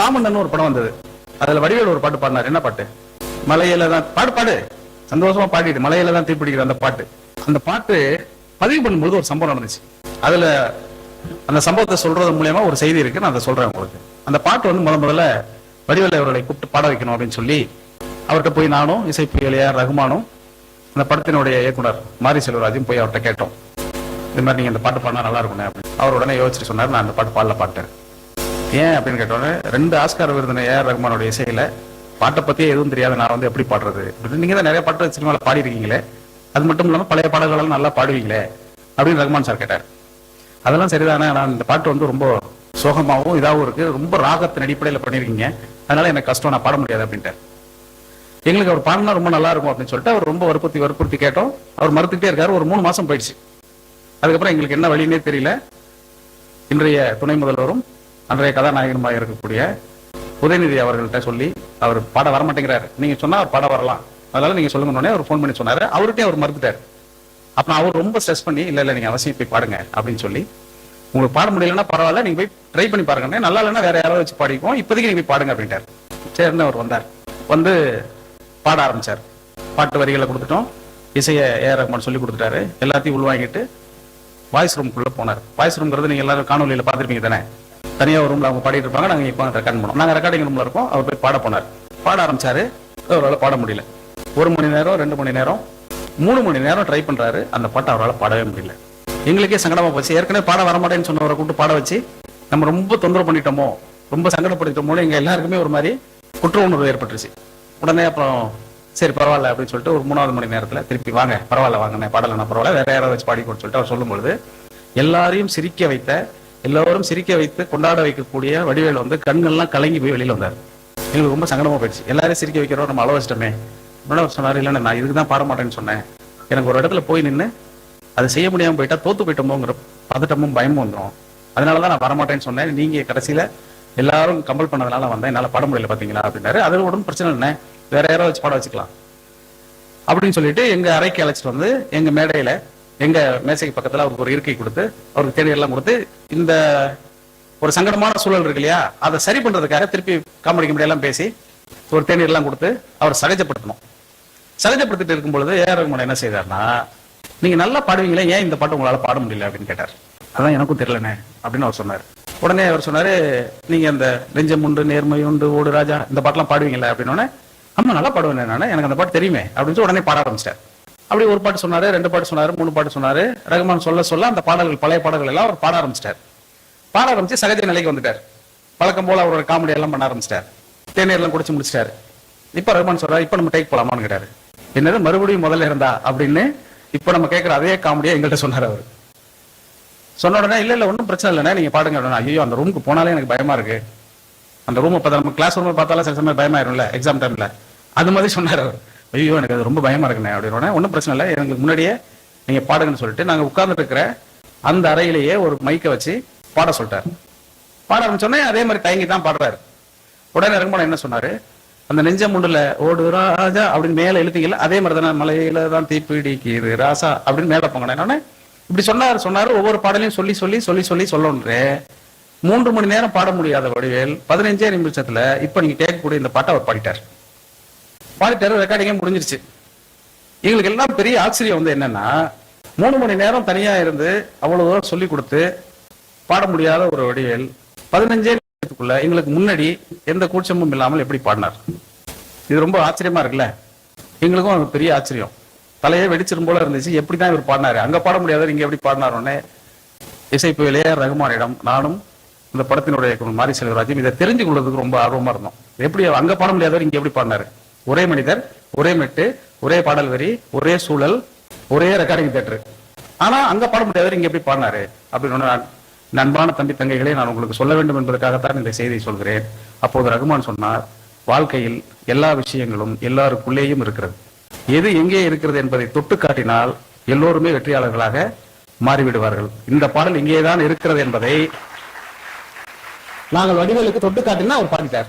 மாமன்னன் ஒரு படம் வந்தது. அதுல வடிவேல் ஒரு பாட்டு பாடினார். என்ன பாட்டு? மலையில தான் பாடு பாடு. சந்தோஷமா பாடிட்டு மலையில தான் தீப்பிடிக்கிற அந்த பாட்டு. அந்த பாட்டு பதிவு பண்ணும்போது ஒரு சம்பவம் நடந்துச்சு. அதுல அந்த சம்பவத்தை சொல்றது மூலியமா ஒரு செய்தி இருக்கு. நான் அதை சொல்றேன் உங்களுக்கு. அந்த பாட்டு வந்து முத முதல்ல வடிவேல் அவர்களை கூப்பிட்டு பாட வைக்கணும் அப்படின்னு சொல்லி அவர்கிட்ட போய் நானும் இசைப்பியலையார் ரகுமானும் அந்த படத்தினுடைய இயக்குனர் மாரி செல்வராஜும் போய் அவர்கிட்ட கேட்டோம். இது மாதிரி நீங்க இந்த பாட்டு பாடினா நல்லா இருக்கும் அப்படின்னு. அவர் உடனே யோசிச்சுட்டு சொன்னார் நான் அந்த பாட்டு பாடல பாட்டேன். ஏன் அப்படின்னு கேட்டோன்னே ரெண்டு ஆஸ்கார் விருதின ஏஆர் ரஹ்மானோட இசையில பாட்டை பத்தியே எதுவும் தெரியாது நான் வந்து எப்படி பாடுறது? அப்படின்னு நீங்க தான் நிறைய பாட்டு சினிமாவில் பாடிருக்கீங்களே அது மட்டும் இல்லாமல் பழைய பாடல்கள் நல்லா பாடுவீங்களே அப்படின்னு ரஹ்மான் சார் கேட்டார். அதெல்லாம் சரிதானே நான் இந்த பாட்டு வந்து ரொம்ப சோகமாகவும் இதாகவும் இருக்கு ரொம்ப ராகத்தின் அடிப்படையில் பண்ணிருக்கீங்க அதனால எனக்கு கஷ்டம் நான் பாட முடியாது அப்படின்ட்டார். எங்களுக்கு அவர் பாடினா ரொம்ப நல்லா இருக்கும் அப்படின்னு சொல்லிட்டு அவர் ரொம்ப வற்புறுத்தி வற்புறுத்தி கேட்டோம். அவர் மறுத்துக்கிட்டே இருக்காரு ஒரு மூணு மாசம் போயிடுச்சு. அதுக்கப்புறம் எங்களுக்கு என்ன வழின்னே தெரியல. இன்றைய துணை முதல்வரும் அன்றைய கதாநாயகனமாக இருக்கக்கூடிய உதயநிதி அவர்கள்ட்ட சொல்லி அவர் பாட வரமாட்டேங்கிறாரு. நீங்க சொன்னா அவர் பாட வரலாம். அதனால நீங்க சொல்லுங்க உடனே அவர் ஃபோன் பண்ணி சொன்னாரு. அவர்கிட்டயும் அவர் மறுத்துட்டாரு. அப்ப அவர் ரொம்ப ஸ்ட்ரெஸ் பண்ணி இல்ல இல்ல நீங்க அவசியம் போய் பாடுங்க அப்படின்னு சொல்லி உங்களுக்கு பாட முடியலன்னா பரவாயில்ல நீங்க போய் ட்ரை பண்ணி பாருங்க நல்லா இல்லைன்னா வேற யாராவது வச்சு பாடிக்குவோம் இப்போதைக்கு நீங்க போய் பாடுங்க அப்படின்ட்டார். சேர்ந்து அவர் வந்தார். வந்து பாட ஆரம்பிச்சார். பாட்டு வரிகளை கொடுத்துட்டோம். இசையை ஏஆர் ரஹ்மான் சொல்லி கொடுத்துட்டாரு. எல்லாத்தையும் உள்வாங்கிட்டு வாய்ஸ் ரூம்குள்ள போனார். வாய்ஸ் ரூம்ங்கிறது நீங்க எல்லாரும் காணொலியில பார்த்துருப்பீங்க தானே? தனியாக ஒரு ரூமில் அவங்க பாடிட்டு இருப்பாங்க. நாங்கள் இப்போ ரெக்கார்ட் பண்ணோம் நாங்கள் ரெக்கார்டிங் ரூமில் இருக்கோம். அவர் போய் பாட போனார். பாட ஆரம்பிச்சாரு. அவரால் பாட முடியல. ஒரு மணி நேரம் ரெண்டு மணி நேரம் மூணு மணி நேரம் ட்ரை பண்றாரு. அந்த பாட்டை அவரால் பாடவே முடியல. எங்களுக்கே சங்கடமா போச்சு. ஏற்கனவே பாட வரமாட்டேன்னு சொன்னவரை கூப்பிட்டு பாட வச்சு நம்ம ரொம்ப தொந்தரவு பண்ணிட்டோமோ ரொம்ப சங்கடப்படுத்திட்டோமோ எங்க எல்லாருக்குமே ஒரு மாதிரி குற்ற உணர்வு ஏற்பட்டுருச்சு. உடனே அப்புறம் சரி பரவாயில்ல அப்படின்னு சொல்லிட்டு ஒரு மூணாவது மணி நேரத்தில் திருப்பி வாங்க பரவாயில்ல வாங்க பாடலாம் பரவாயில்ல வேற யாராவது வச்சு பாடிக்கோன்னு சொல்லிட்டு அவர் சொல்லும்பொழுது எல்லாரையும் சிரிக்க வைத்த எல்லோரும் சிரிக்க வைத்து கொண்டாட வைக்கக்கூடிய வடிவேல் வந்து கண்கள்லாம் கலங்கி போய் வெளியில வந்தார். எங்களுக்கு ரொம்ப சங்கடமா போயிடுச்சு. எல்லாரும் சிரிக்க வைக்கிறோம் நம்ம அளவு வச்சிட்டோமே உடனே அவர் நான் இதுக்கு தான் பாட மாட்டேன்னு சொன்னேன். எனக்கு ஒரு இடத்துல போய் நின்று அதை செய்ய முடியாம போயிட்டா தோத்து போயிட்டோமோங்கிற பதட்டமும் பயமும் வந்துடும் அதனால தான் நான் வரமாட்டேன்னு சொன்னேன். நீங்க கடைசியில எல்லாரும் கம்பல் பண்ணதுனால வந்தேன். என்னால பாட முடியல பார்த்தீங்களா அப்படின்னாரு. அது உடனே பிரச்சனை இல்லை. வேற யாராவது வச்சு பாட வச்சுக்கலாம். அப்படின்னு சொல்லிட்டு எங்க அறைக்கு அழைச்சிட்டு வந்து எங்க மேடையில எங்க மேசைக்கு பக்கத்துல அவருக்கு ஒரு இருக்கை கொடுத்து அவருக்கு தேநீர் எல்லாம் கொடுத்து இந்த ஒரு சங்கடமான சூழல் இருக்கு இல்லையா? அதை சரி பண்றதுக்காக திருப்பி காமெடி கிமெடி எல்லாம் பேசி ஒரு தேநீர் எல்லாம் கொடுத்து அவர் சகஜப்படுத்தணும். சகஜப்படுத்திட்டு இருக்கும் பொழுது ஏஆர் ரகுமான் என்ன செய்தார்னா நீங்க நல்லா பாடுவீங்களே ஏன் இந்த பாட்டு உங்களால பாட முடியல? அப்படின்னு கேட்டார். அதான் எனக்கும் தெரியலனே அப்படின்னு அவர் சொன்னார். உடனே அவர் சொன்னாரு நீங்க அந்த நெஞ்சம் உண்டு நேர்மை உண்டு ஓடு ராஜா இந்த பாட்டெல்லாம் பாடுவீங்களா அப்படின்னு ஆமா நல்லா பாடுவேன் என்ன எனக்கு அந்த பாட்டு தெரியுமே அப்படின்னு சொல்லி உடனே பாட ஆரம்பிச்சிட்டார். அப்படி ஒரு பாட்டு சொன்னாரு ரெண்டு பாட்டு சொன்னாரு மூணு பாட்டு சொன்னாரு. ரகுமான் சொல்ல சொல்ல அந்த பாடல்கள் பழைய பாடல்கள் எல்லாம் அவர் பாட ஆரம்பிச்சிட்டார். பாட ஆரம்பிச்சு சகஜ நிலைக்கு வந்துட்டார். பழக்கம் போல அவரோட காமெடி எல்லாம் பண்ண ஆரம்பிச்சிட்டார். தேநீர் எல்லாம் குடிச்சு முடிச்சிட்டாரு. இப்ப ரகுமான் சொல்றாரு இப்ப நம்ம டேக் போலாமான்னு கேட்டாரு. என்னது மறுபடியும் முதல்ல இருந்தா? அப்படின்னு இப்ப நம்ம கேட்கிற அதே காமெடியை எங்கள்கிட்ட சொன்னார் அவர். சொன்ன உடனே இல்ல இல்ல ஒன்றும் பிரச்சனை இல்லைண்ணே நீங்க பாடுங்க அப்படின்னா, ஐயோ அந்த ரூமுக்கு போனாலே எனக்கு பயமா இருக்கு. அந்த ரூம் பார்த்தா நம்ம கிளாஸ் ரூம் பார்த்தாலும் சில சமயம் பயமாயிரும்ல எக்ஸாம் டைம்ல அது மாதிரி சொன்னார் அவர். ஐயோ எனக்கு அது ரொம்ப பயமா இருக்குண்ணே அப்படின்னு ஒன்றும் பிரச்சனை இல்லை. எனக்கு முன்னாடியே நீங்க பாடுங்கன்னு சொல்லிட்டு நாங்க உட்கார்ந்துட்டு இருக்கிற அந்த அறையிலேயே ஒரு மைக்கை வச்சு பாட சொல்லிட்டாரு. பாட ஆரம்பிச்சோடனே அதே மாதிரி தயங்கி தான் பாடுறாரு. உடனே ரங்கமன் என்ன சொன்னாரு? அந்த நெஞ்ச முண்டுல ஓடு ராஜா அப்படின்னு மேல இழுத்தீங்கல்ல அதே மாதிரி தானே மலையில தான் தீப்பிடிக்குது ராசா அப்படின்னு மேல போங்கண்ணே இப்படி சொன்னாரு சொன்னாரு ஒவ்வொரு பாடலையும் சொல்லி சொல்லி சொல்லி சொல்லி சொல்லணுன்றே மூன்று மணி நேரம் பாட முடியாத வடிவேல் பதினஞ்சே நிமிஷத்துல இப்ப நீங்க கேட்கக்கூடிய இந்த பாட்டை அவர் பாடிட்டார். பாடிட்டாரு ரெக்கார்டிங்கே முடிஞ்சிருச்சு. எங்களுக்கு எல்லாம் பெரிய ஆச்சரியம் வந்து என்னன்னா மூணு மணி நேரம் தனியா இருந்து அவ்வளவு தூரம் சொல்லி கொடுத்து பாட முடியாத ஒரு வடிவேல் பதினஞ்சே நிமிஷத்துக்குள்ள எங்களுக்கு முன்னாடி எந்த கூச்சமும் இல்லாமல் எப்படி பாடினார். இது ரொம்ப ஆச்சரியமா இருக்குல்ல? எங்களுக்கும் அது பெரிய ஆச்சரியம். தலையே வெடிச்சிரும் போல இருந்துச்சு. எப்படி தான் இவர் பாடினாரு? அங்க பாட முடியாத இங்கே எப்படி பாடினாரோன்னே இளையர் ரகுமானிடம் நானும் இந்த படத்தினுடைய மாரி செல்வராஜும் இதை தெரிஞ்சு கொள்றதுக்கு ரொம்ப ஆர்வமா இருந்தோம். எப்படி அங்க பாட முடியாதவர் இங்க எப்படி பாடினாரு? ஒரே மனிதர் ஒரே மெட்டு ஒரே பாடல் வரி ஒரே சூழல் ஒரே ரெக்கார்டிங் தேட்டர் ஆனா அங்க பாட முடியாதவர் இங்க எப்படி பாடினாரு? அப்படின்னு நண்பான தம்பி தங்கைகளை நான் உங்களுக்கு சொல்ல வேண்டும் என்பதற்காகத்தான் இந்த செய்தியை சொல்கிறேன். அப்போது ரகுமான் சொன்னார் வாழ்க்கையில் எல்லா விஷயங்களும் எல்லாருக்குள்ளேயும் இருக்கிறது. எது எங்கே இருக்கிறது என்பதை தொட்டு காட்டினால் எல்லோருமே வெற்றியாளர்களாக மாறிவிடுவார்கள். இந்த பாடல் இங்கேதான் இருக்கிறது என்பதை நாங்கள் வடிவேலுக்கு தொட்டு காட்டினா அவர் பாடிட்டார்.